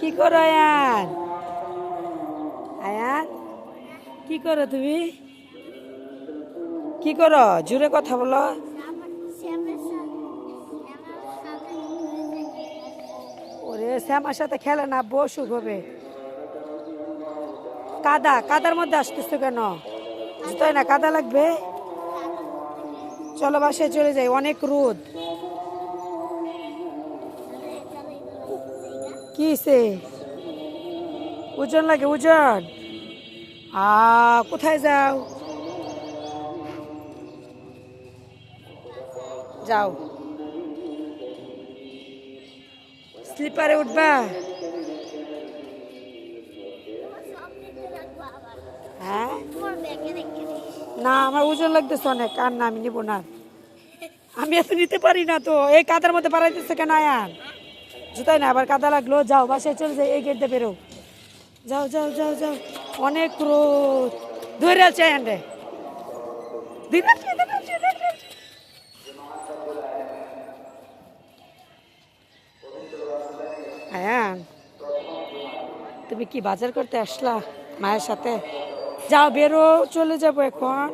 কি করো, আয়ান? আয়ান? কি করো তুমি? কি করো? জুড়ে কথা বলো। ওরে, শ্যামার সাথে খেলে না বসুক হবে। কাদা, কাদার মধ্যে আসতেছো কেন? তাই না, কাদা লাগবে? চলো বাসায় চলে যাই, অনেক রোদ। কি সে ওজন লাগে ওজন আ, কোথায় যাও? যাও। স্লিপারে উঠবা? হ্যাঁ? না, আমার ওজন লাগতেছে অনেক। আর না, আমি নিব না। আমি এত নিতে পারি না তো। এই কাদার মধ্যে পাড়াইতেছে কেন আয়ান? জুতাই না আবার কাদা লাগল যাও বাসায় চলে যাই এই গেট দিয়ে বেরো। যাও যাও যাও যাও। অনেক রোদ। ধরে আছে। আয়ান তুমি কি বাজার করতে আসলা মায়ের সাথে? যাও বেরো চলে যাব এখন।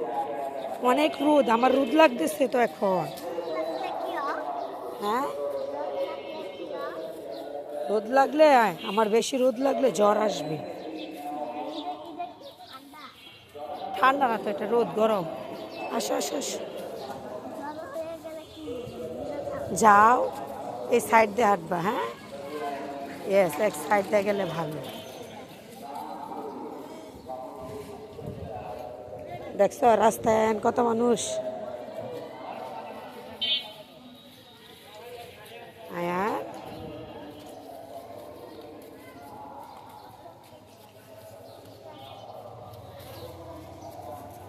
অনেক রোদ আমার রোদ লাগতেছে তো এখন। হ্যাঁ? রোদ লাগলে আমার বেশি রোদ লাগলে জ্বর আসবে। ঠান্ডা না তো, এটা রোদ গরম। আসো আসো যাও, এই সাইড দিয়ে হাঁটবা হ্যাঁ? ইয়েস এক সাইড দিয়ে গেলে ভালো। দেখছ, রাস্তায় কত মানুষ?